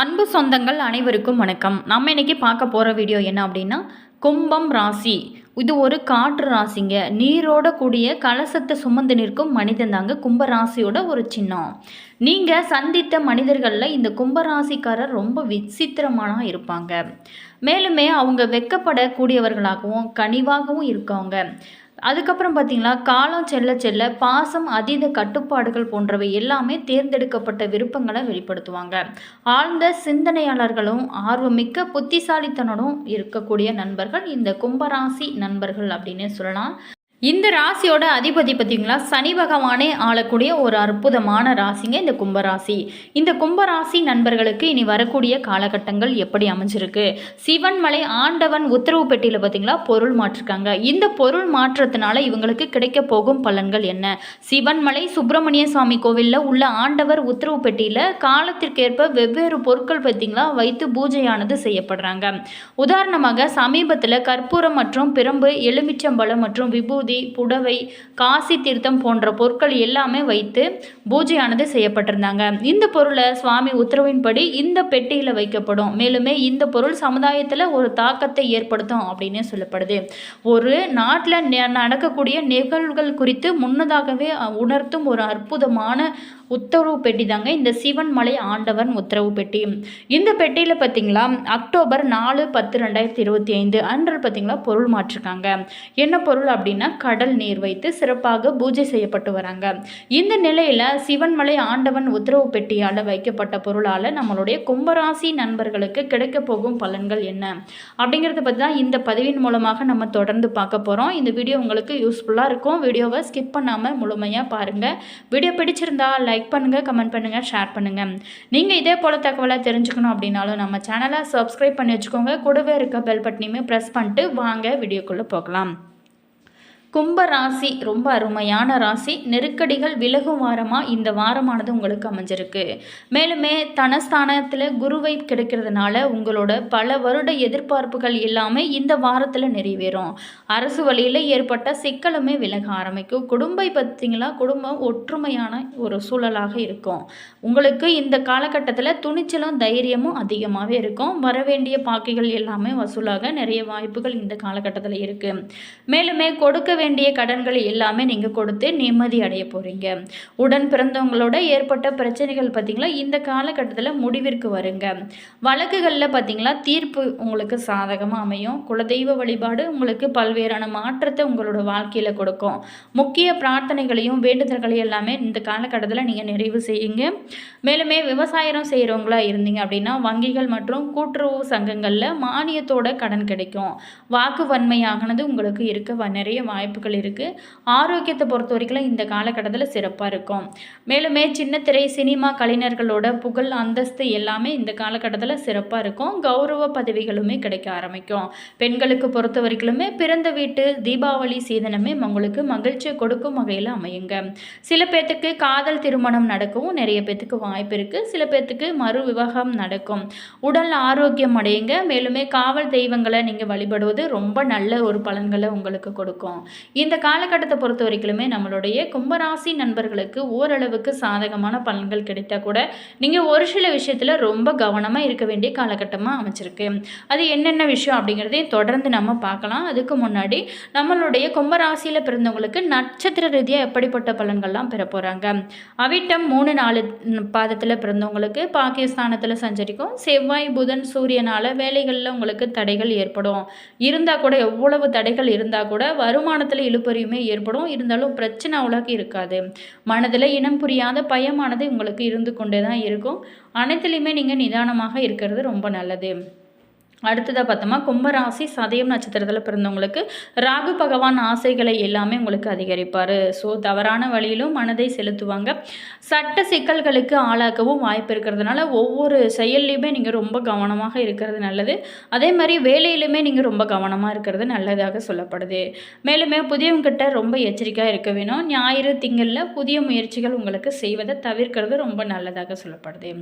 அன்பு சொந்தங்கள் அனைவருக்கும் வணக்கம். நம்ம இன்னைக்கு பார்க்க போகிற வீடியோ என்ன அப்படின்னா கும்பம் ராசி. இது ஒரு காற்று ராசிங்க. நீரோட கூடிய கலசத்தை சுமந்து நிற்கும் மனிதன் தாங்க கும்ப ராசியோட ஒரு சின்னம். நீங்கள் சந்தித்த மனிதர்களில் இந்த கும்பராசிக்காரர் ரொம்ப விசித்திரமான இருப்பாங்க. மேலுமே அவங்க வெக்கப்படக்கூடியவர்களாகவும் கனிவாகவும் இருக்கவங்க. அதுக்கப்புறம் பார்த்தீங்களா காலம் செல்ல செல்ல பாசம் அதீத கட்டுப்பாடுகள் போன்றவை எல்லாமே தேர்ந்தெடுக்கப்பட்ட விருப்பங்களை வெளிப்படுத்துவாங்க. ஆழ்ந்த சிந்தனையாளர்களும் ஆர்வமிக்க புத்திசாலித்தனும் இருக்கக்கூடிய நண்பர்கள் இந்த கும்பராசி நண்பர்கள் அப்படின்னு சொல்லலாம். இந்த ராசியோட அதிபதி பார்த்தீங்களா? சனி பகவானே ஆளக்கூடிய ஒரு அற்புதமான ராசிங்க இந்த கும்பராசி. இந்த கும்பராசி நண்பர்களுக்கு இனி வரக்கூடிய காலகட்டங்கள் எப்படி அமைஞ்சிருக்கு? சிவன்மலை ஆண்டவன் உத்தரவு பெட்டியில் பார்த்தீங்களா? பொருள் மாற்றிருக்காங்க. இந்த பொருள் மாற்றத்தினால இவங்களுக்கு கிடைக்க போகும் பலன்கள் என்ன? சிவன்மலை சுப்பிரமணிய சுவாமி கோவிலில் உள்ள ஆண்டவர் உத்தரவு பெட்டியில் காலத்திற்கேற்ப வெவ்வேறு பொருட்கள் பார்த்தீங்களா? வைத்து பூஜையானது செய்யப்படுறாங்க. உதாரணமாக சமீபத்தில் கற்பூரம் மற்றும் பிரம்பு எலுமிச்சம்பழம் மற்றும் விபூதி புடவை காசி தீர்த்தம் போன்ற பொருட்கள் எல்லாமே வைத்து பூஜையானது செய்யப்பட்டிருந்தாங்க. இந்த பொருளை சுவாமி உத்தரவின்படி இந்த பெட்டியில் வைக்கப்படும். மேலுமே இந்த பொருள் சமுதாயத்தில் ஒரு தாக்கத்தை ஏற்படுத்தும் அப்படின்னு சொல்லப்படுது. ஒரு நாட்டில் நடக்கக்கூடிய நிகழ்வுகள் குறித்து முன்னதாகவே உணர்த்தும் ஒரு அற்புதமான உத்தரவு பெட்டி தாங்க இந்த சிவன் மலை ஆண்டவன் உத்தரவு பெட்டி. இந்த பெட்டியில் பார்த்தீங்களா அக்டோபர் நாலு பத்து ரெண்டாயிரத்தி இருபத்தி ஐந்து அன்று பார்த்தீங்களா பொருள் மாற்றிருக்காங்க. என்ன பொருள் அப்படின்னா கடல் நீர் வைத்து சிறப்பாக பூஜை செய்யப்பட்டு வராங்க. இந்த நிலையில் சிவன்மலை ஆண்டவன் உத்தரவு பெட்டியால் வைக்கப்பட்ட பொருளால் நம்மளுடைய கும்பராசி நண்பர்களுக்கு கிடைக்க போகும் பலன்கள் என்ன? அப்படிங்கிறத பற்றி தான் இந்த பதிவின் மூலமாக நம்ம தொடர்ந்து பார்க்க போகிறோம் இந்த வீடியோ உங்களுக்கு யூஸ்ஃபுல்லாக இருக்கும். வீடியோவை ஸ்கிப் பண்ணாமல் முழுமையாக பாருங்கள் வீடியோ பிடிச்சிருந்தா லைக் பண்ணுங்கள் கமெண்ட் பண்ணுங்கள் ஷேர் பண்ணுங்கள் நீங்கள் இதே போல் தகவலை தெரிஞ்சுக்கணும் அப்படின்னாலும் நம்ம சேனலை சப்ஸ்கிரைப் பண்ணி வச்சுக்கோங்க. கூடவே இருக்க பெல் பட்டனையுமே ப்ரெஸ் பண்ணிட்டு வாங்க வீடியோக்குள்ளே போகலாம். கும்ப ராசி ரொம்ப அருமையான ராசி. நெருக்கடிகள் விலகும் வாரமாக இந்த வாரமானது உங்களுக்கு அமைஞ்சிருக்கு. மேலுமே தனஸ்தானத்தில் குருவை கிடைக்கிறதுனால உங்களோட பல வருட எதிர்பார்ப்புகள் எல்லாமே இந்த வாரத்தில் நிறைவேறும். அரசு வழியில் ஏற்பட்ட சிக்கலுமே விலக ஆரம்பிக்கும். குடும்பை பார்த்தீங்களா குடும்பம் ஒற்றுமையான ஒரு சூழலாக இருக்கும். உங்களுக்கு இந்த காலகட்டத்தில் துணிச்சலும் தைரியமும் அதிகமாகவே இருக்கும். வரவேண்டிய பாக்கிகள் எல்லாமே வசூலாக நிறைய வாய்ப்புகள் இந்த காலகட்டத்தில் இருக்குது மேலுமே கொடுக்க வேண்டிய கடன்கள் எல்லாமே நீங்கள் கொடுத்து நிம்மதி அடைய போகிறீங்க உடன் பிறந்தவங்களோட ஏற்பட்ட பிரச்சனைகள் பார்த்திங்களா இந்த காலகட்டத்தில் முடிவிற்கு வருங்க. வழக்குகளில் பார்த்திங்களா தீர்ப்பு உங்களுக்கு சாதகமாக அமையும். குலதெய்வ வழிபாடு உங்களுக்கு பல்வேறான மாற்றத்தை உங்களோட வாழ்க்கையில் கொடுக்கும். முக்கிய பிரார்த்தனைகளையும் வேண்டுதல்களையும் எல்லாமே இந்த காலகட்டத்தில் நீங்கள் நிறைவு செய்யுங்க. மேலுமே விவசாயம் செய்கிறவங்களா இருந்தீங்க அப்படின்னா வங்கிகள் மற்றும் கூட்டுறவு சங்கங்களில் மானியத்தோட கடன் கிடைக்கும். வாக்கு வன்மையாகனது உங்களுக்கு இருக்க நிறைய வாய்ப்பு வாய்ப்புகள் இருக்குது ஆரோக்கியத்தை பொறுத்த வரைக்கும் இந்த காலகட்டத்தில் சிறப்பாக இருக்கும். மேலுமே சின்ன திரை சினிமா கலைஞர்களோட புகழ் அந்தஸ்து எல்லாமே இந்த காலகட்டத்தில் சிறப்பாக இருக்கும். கௌரவ பதவிகளுமே கிடைக்க ஆரம்பிக்கும். பெண்களுக்கு பொறுத்த வரைக்குமே பிறந்த வீட்டு தீபாவளி சீதனமே உங்களுக்கு மகிழ்ச்சியை கொடுக்கும் வகையில் அமையுங்க. சில பேர்த்துக்கு காதல் திருமணம் நடக்கவும் நிறைய பேர்த்துக்கு வாய்ப்பு இருக்குது சில பேர்த்துக்கு மறு விவாகம் நடக்கும். உடல் ஆரோக்கியம் அடையுங்க. மேலுமே காவல் தெய்வங்களை நீங்கள் வழிபடுவது ரொம்ப நல்ல ஒரு பலன்களை உங்களுக்கு கொடுக்கும். இந்த காலகட்டத்தை பொறுத்த வரைக்குமே நம்மளுடைய கும்பராசி நண்பர்களுக்கு ஓரளவுக்கு சாதகமான பலன்கள் கிடைத்தா கூட நீங்கள் ஒரு சில விஷயத்தில் ரொம்ப கவனமாக இருக்க வேண்டிய காலகட்டமாக அமைச்சிருக்கு அது என்னென்ன விஷயம் அப்படிங்கிறதையும் தொடர்ந்து நம்ம பார்க்கலாம். அதுக்கு முன்னாடி நம்மளுடைய கும்பராசியில் பிறந்தவங்களுக்கு நட்சத்திர ரீதியாக எப்படிப்பட்ட பலன்கள்லாம் பெற போகிறாங்க அவிட்டம் மூணு நாலு பாதத்தில் பிறந்தவங்களுக்கு பாகிஸ்தானத்தில் சஞ்சரிக்கும். செவ்வாய் புதன் சூரியனால் வேலைகளில் உங்களுக்கு தடைகள் ஏற்படும். இருந்தால் கூட எவ்வளவு தடைகள் இருந்தால் கூட வருமானத்தை மனத்தில் இழுப்பறியுமே ஏற்படும். இருந்தாலும் பிரச்சனை அவ்வளோக்கு இருக்காது. மனதில் இனம் புரியாத பயமானது உங்களுக்கு இருந்து கொண்டே தான் இருக்கும். அனைத்துலேயுமே நீங்கள் நிதானமாக இருக்கிறது ரொம்ப நல்லது. அடுத்ததாக பார்த்தோமா கும்பராசி சதயம் நட்சத்திரத்தில் பிறந்தவங்களுக்கு ராகு பகவான் ஆசைகளை எல்லாமே உங்களுக்கு அதிகரிப்பார். ஸோ தவறான வழியிலும் மனதை செலுத்துவாங்க. சட்ட சிக்கல்களுக்கு ஆளாக்கவும் வாய்ப்பு இருக்கிறதுனால ஒவ்வொரு செயல்லையுமே நீங்கள் ரொம்ப கவனமாக இருக்கிறது நல்லது. அதே மாதிரி வேலையிலுமே நீங்கள் ரொம்ப கவனமாக இருக்கிறது நல்லதாக சொல்லப்படுது. மேலுமே புதியவங்கிட்ட ரொம்ப எச்சரிக்கையாக இருக்க வேணும். ஞாயிறு திங்களில் புதிய முயற்சிகள் உங்களுக்கு செய்வதை தவிர்க்கிறது ரொம்ப நல்லதாக சொல்லப்படுது.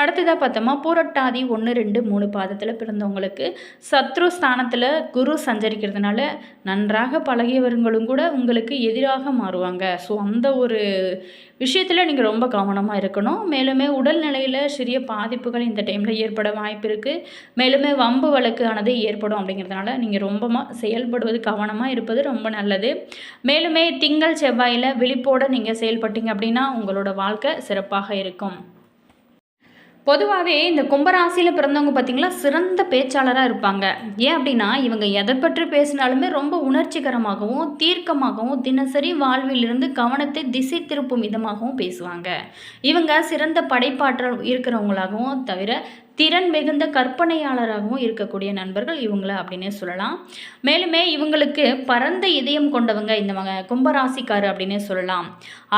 அடுத்ததாக பார்த்தோமா பூரட்டாதி ஒன்று ரெண்டு மூணு பாதத்தில் பிறந்தவங்களுக்கு சத்ரு ஸ்தானத்தில் குரு சஞ்சரிக்கிறதுனால நன்றாக பழகியவர்களும் கூட உங்களுக்கு எதிராக மாறுவாங்க. ஸோ அந்த ஒரு விஷயத்தில் நீங்கள் ரொம்ப கவனமாக இருக்கணும். மேலுமே உடல்நிலையில் சிறிய பாதிப்புகள் இந்த டைமில் ஏற்பட வாய்ப்பு இருக்குது மேலுமே வம்பு வழக்கு ஆனது ஏற்படும் அப்படிங்கிறதுனால நீங்கள் ரொம்ப செயல்படுவது கவனமாக இருப்பது ரொம்ப நல்லது. மேலுமே திங்கள் செவ்வாயில் விழிப்போடு நீங்கள் செயல்பட்டீங்க அப்படின்னா உங்களோட வாழ்க்கை சிறப்பாக இருக்கும். பொதுவாகவே இந்த கும்பராசியில் பிறந்தவங்க பார்த்திங்களா சிறந்த பேச்சாளராக இருப்பாங்க. ஏன் அப்படின்னா இவங்க எதை பற்றி பேசினாலுமே ரொம்ப உணர்ச்சிகரமாகவும் தீர்க்கமாகவும் தினசரி வாழ்விலிருந்து கவனத்தை திசை திருப்பும் விதமாகவும் பேசுவாங்க. இவங்க சிறந்த படைப்பாற்றல் இருக்கிறவங்களாகவும் தவிர திறன் மிகுந்த கற்பனையாளராகவும் இருக்கக்கூடிய நண்பர்கள் இவங்கள அப்படின்னே சொல்லலாம். மேலுமே இவங்களுக்கு பரந்த இதயம் கொண்டவங்க இந்த கும்பராசிக்காரர் அப்படின்னே சொல்லலாம்.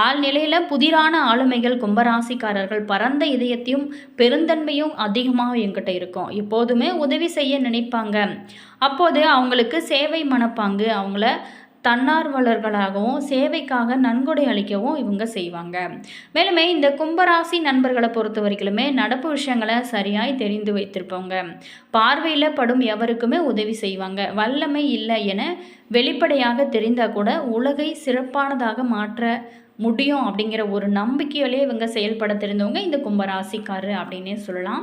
ஆழ்நிலையில் புதிரான ஆளுமைகள் கும்பராசிக்காரர்கள் பரந்த இதயத்தையும் பெருந்தன்மையும் அதிகமாக எங்கிட்ட இருக்கும். எப்போதுமே உதவி செய்ய நினைப்பாங்க. அப்போது அவங்களுக்கு சேவை மனப்பாங்கு அவங்கள தன்னார்வலர்களாகவும் சேவைக்காக நன்கொடை அளிக்கவும் இவங்க செய்வாங்க. மேலுமே இந்த கும்பராசி நண்பர்களை பொறுத்த வரைக்குமே நடப்பு விஷயங்களை சரியாய் தெரிந்து வைத்திருப்பவங்க. பார்வையில் படும் எவருக்குமே உதவி செய்வாங்க. வல்லமை இல்லை என வெளிப்படையாக தெரிந்தால் கூட உலகை சிறப்பானதாக மாற்ற முடியும் அப்படிங்கிற ஒரு நம்பிக்கையிலே இவங்க செயல்பட தெரிந்தவங்க இந்த கும்பராசிக்காரர் அப்படின்னே சொல்லலாம்.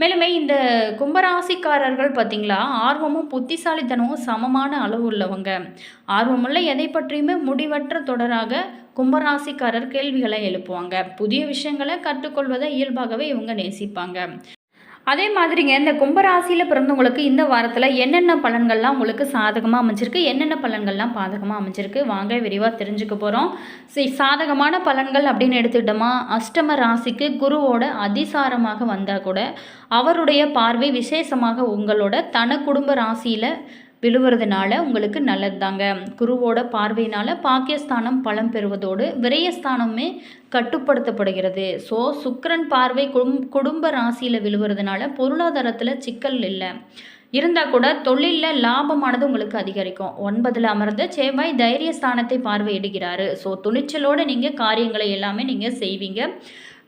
மேலுமே இந்த கும்பராசிக்காரர்கள் பார்த்திங்களா ஆர்வமும் புத்திசாலித்தனமும் சமமான அளவு உள்ளவங்க. ஆர்வமுள்ள எதை பற்றியுமே முடிவற்ற தொடராக கும்பராசிக்காரர் கேள்விகளை எழுப்புவாங்க. புதிய விஷயங்களை கற்றுக்கொள்வதை இயல்பாகவே இவங்க நேசிப்பாங்க. அதே மாதிரிங்க இந்த கும்பராசியில் பிறந்தவங்களுக்கு இந்த வாரத்தில் என்னென்ன பலன்கள்லாம் உங்களுக்கு சாதகமாக அமைஞ்சிருக்கு? என்னென்ன பலன்கள்லாம் பாதகமாக அமைஞ்சிருக்கு? வாங்க விரிவாக தெரிஞ்சுக்க போகிறோம் சரி சாதகமான பலன்கள் அப்படின்னு எடுத்துக்கிட்டோமா அஷ்டம ராசிக்கு குருவோட அதிசாரமாக வந்தால் கூட அவருடைய பார்வை விசேஷமாக உங்களோட தன குடும்ப ராசியில் விழுவுறதுனால உங்களுக்கு நல்லது தாங்க குருவோட பார்வையினால் பாக்கியஸ்தானம் பலம் பெறுவதோடு விரயஸ்தானமே கட்டுப்படுத்தப்படுகிறது. ஸோ சுக்கரன் பார்வை குடும் குடும்ப ராசியில் விழுவுறதுனால பொருளாதாரத்தில் சிக்கல் இல்லை. இருந்தால் கூட தொழிலில் லாபமானது உங்களுக்கு அதிகரிக்கும். ஒன்பதில் அமர்ந்த செவ்வாய் தைரியஸ்தானத்தை பார்வையிடுகிறாரு. ஸோ துணிச்சலோடு நீங்கள் காரியங்களை எல்லாமே நீங்கள் செய்வீங்க.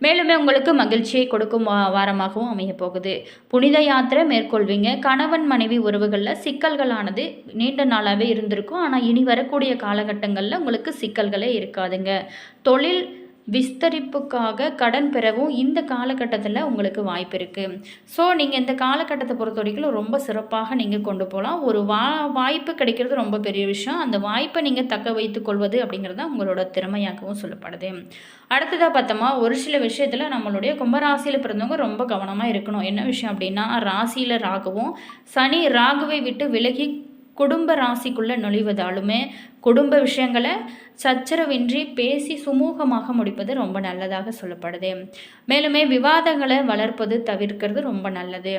மேலுமே உங்களுக்கு மகிழ்ச்சியை கொடுக்கும் வாரமாகவும் அமைய போகுது புனித யாத்திரை மேற்கொள்வீங்க. கணவன் மனைவி உறவுகளில் சிக்கல்களானது நீண்ட நாளாகவே இருந்திருக்கும். ஆனால் இனி வரக்கூடிய காலகட்டங்களில் உங்களுக்கு சிக்கல்களே இருக்காதுங்க. தொழில் விஸ்தரிப்புக்காக கடன் பெறவும் இந்த காலகட்டத்தில் உங்களுக்கு வாய்ப்பு இருக்குது ஸோ நீங்கள் இந்த காலகட்டத்தை பொறுத்த வரைக்கும் ரொம்ப சிறப்பாக நீங்கள் கொண்டு போகலாம் ஒரு வா வாய்ப்பு கிடைக்கிறது ரொம்ப பெரிய விஷயம். அந்த வாய்ப்பை நீங்கள் தக்க வைத்து கொள்வது அப்படிங்கிறது உங்களோட திறமையாகவும் சொல்லப்படுது. அடுத்ததாக பார்த்தோமா ஒரு சில விஷயத்தில் நம்மளுடைய கும்பராசியில் பிறந்தவங்க ரொம்ப கவனமாக இருக்கணும். என்ன விஷயம் அப்படின்னா ராசியில் ராகுவும் சனி ராகுவை விட்டு விலகி குடும்ப ராசிக்குள்ளே நுழைவதாலுமே குடும்ப விஷயங்களை சச்சரவின்றி பேசி சுமூகமாக முடிப்பது ரொம்ப நல்லதாக சொல்லப்படுது. மேலுமே விவாதங்களை வளர்ப்பது தவிர்க்கிறது ரொம்ப நல்லது.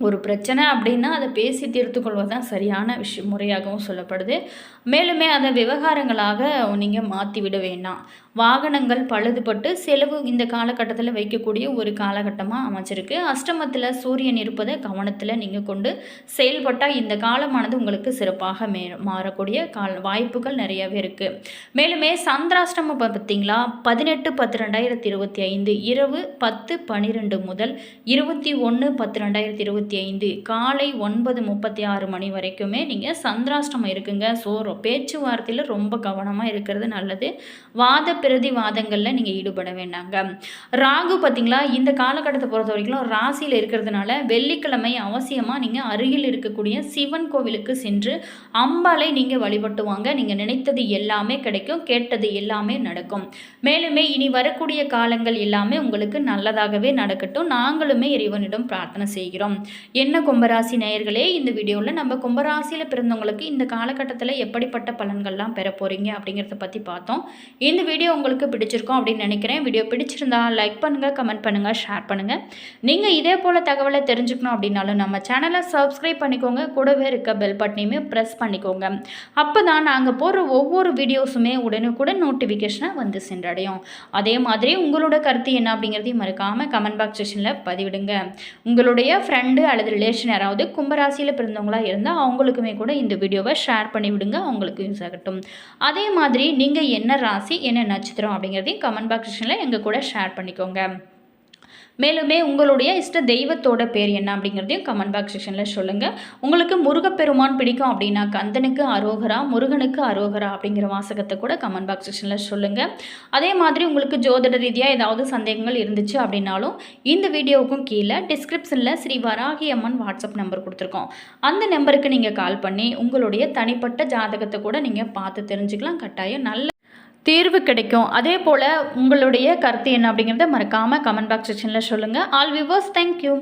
ஒரு பிரச்சனை அப்படின்னா அதை பேசி தீர்த்து கொள்வது தான் சரியான விஷயம் முறையாகவும் சொல்லப்படுது. மேலுமே அதை விவகாரங்களாக நீங்கள் மாற்றி விட வேண்டாம். வாகனங்கள் பழுதுபட்டு செலவு இந்த காலகட்டத்தில் வைக்கக்கூடிய ஒரு காலகட்டமாக அமைச்சிருக்கு அஷ்டமத்தில் சூரியன் இருப்பதை கவனத்தில் நீங்கள் கொண்டு செயல்பட்டால் இந்த காலமானது உங்களுக்கு சிறப்பாக மே மாறக்கூடிய கால வாய்ப்புகள் நிறையவே இருக்குது மேலுமே சந்திராஷ்டமம் பார்த்தீங்களா பதினெட்டு பத்து ரெண்டாயிரத்தி இருபத்தி ஐந்து இரவு பத்து பன்னிரெண்டு முதல் இருபத்தி ஒன்று பத்து ரெண்டாயிரத்தி இருபத்தி ஐந்து காலை ஒன்பது முப்பத்தி ஆறு மணி வரைக்குமே நீங்கள் சந்திராஷ்டமம் இருக்குங்க. ஸோ பேச்சுவார்த்தையில் ரொம்ப கவனமாக இருக்கிறது நல்லது. வாத பிரதிவாதங்களில் நீங்கள் ஈடுபட வேண்டாங்க. ராகு பார்த்தீங்களா இந்த காலகட்டத்தை பொறுத்த வரைக்கும் ராசியில் இருக்கிறதுனால வெள்ளிக்கிழமை அவசியமாக நீங்கள் அருகில் இருக்கக்கூடிய சிவன் கோவிலுக்கு சென்று அம்பாலை நீங்கள் வழிபட்டு வாங்க. நீங்கள் நினைத்தது எல்லாமே கிடைக்கும் கேட்டது எல்லாமே நடக்கும். மேலுமே இனி வரக்கூடிய காலங்கள் எல்லாமே உங்களுக்கு நல்லதாகவே நடக்கட்டும். நாங்களுமே இறைவனிடம் பிரார்த்தனை செய்கிறோம். என்ன கும்பராசி நேயர்களே இந்த வீடியோவில் நம்ம கும்பராசியில் பிறந்தவங்களுக்கு இந்த காலகட்டத்தில் எப்படிப்பட்ட பலன்கள்லாம் பெற போகிறீங்க அப்படிங்கிறத பற்றி பார்த்தோம். இந்த வீடியோ உங்களுக்கு பிடிச்சிருக்கும் அப்படின்னு நினைக்கிறேன். வீடியோ பிடிச்சிருந்தா லைக் பண்ணுங்கள் கமெண்ட் பண்ணுங்கள் ஷேர் பண்ணுங்கள் நீங்கள் இதே போல் தகவலை தெரிஞ்சுக்கணும் அப்படின்னாலும் நம்ம சேனலை சப்ஸ்கிரைப் பண்ணிக்கோங்க. கூடவே இருக்க பெல் பட்டனையுமே ப்ரெஸ் பண்ணிக்கோங்க. அப்போ தான் நாங்கள் போடுற ஒவ்வொரு வீடியோஸுமே உடனுக்குடன் நோட்டிஃபிகேஷனை வந்து சென்றடையும். அதே மாதிரி உங்களோட கருத்து என்ன அப்படிங்கிறதையும் மறக்காமல் கமெண்ட் பாக்ஸ் செஷனில் பதிவிடுங்க. உங்களுடைய ஃப்ரெண்டு அல்லது ரிலேஷன் யாராவது கும்பராசியில் பிறந்தவங்களாக இருந்தால் அவங்களுக்குமே கூட இந்த வீடியோவை ஷேர் பண்ணி விடுங்க அவங்களுக்கு யூஸ் ஆகட்டும். அதே மாதிரி நீங்கள் என்ன ராசி என்ன நட்சத்திரம் அப்படிங்கிறதையும் கமெண்ட் பாக்ஸ் செக்ஷனில் எங்கள் கூட ஷேர் பண்ணிக்கோங்க. மேலுமே உங்களுடைய இஷ்ட தெய்வத்தோட பேர் என்ன அப்படிங்கிறதையும் கமெண்ட் பாக்ஸ் செக்ஷனில் சொல்லுங்கள் உங்களுக்கு முருகப்பெருமான் பிடிக்கும் அப்படின்னா கந்தனுக்கு அரோகரா முருகனுக்கு அரோகரா அப்படிங்கிற வாசகத்தை கூட கமெண்ட் பாக்ஸ் செக்ஷனில் சொல்லுங்கள் அதே மாதிரி உங்களுக்கு ஜோதிட ரீதியாக ஏதாவது சந்தேகங்கள் இருந்துச்சு அப்படின்னாலும் இந்த வீடியோவுக்கும் கீழே டிஸ்கிரிப்ஷனில் ஸ்ரீ வராகி அம்மன் வாட்ஸ்அப் நம்பர் கொடுத்துருக்கோம். அந்த நம்பருக்கு நீங்கள் கால் பண்ணி உங்களுடைய தனிப்பட்ட ஜாதகத்தை கூட நீங்கள் பார்த்து தெரிஞ்சுக்கலாம். கட்டாயம் நல்ல தீர்வு கிடைக்கும். அதே போல் உங்களுடைய கருத்து என்ன அப்படிங்கிறத மறக்காமல் கமெண்ட் பாக்ஸ் செக்ஷனில் சொல்லுங்கள் ஆல் விவர்ஸ் தேங்க்யூ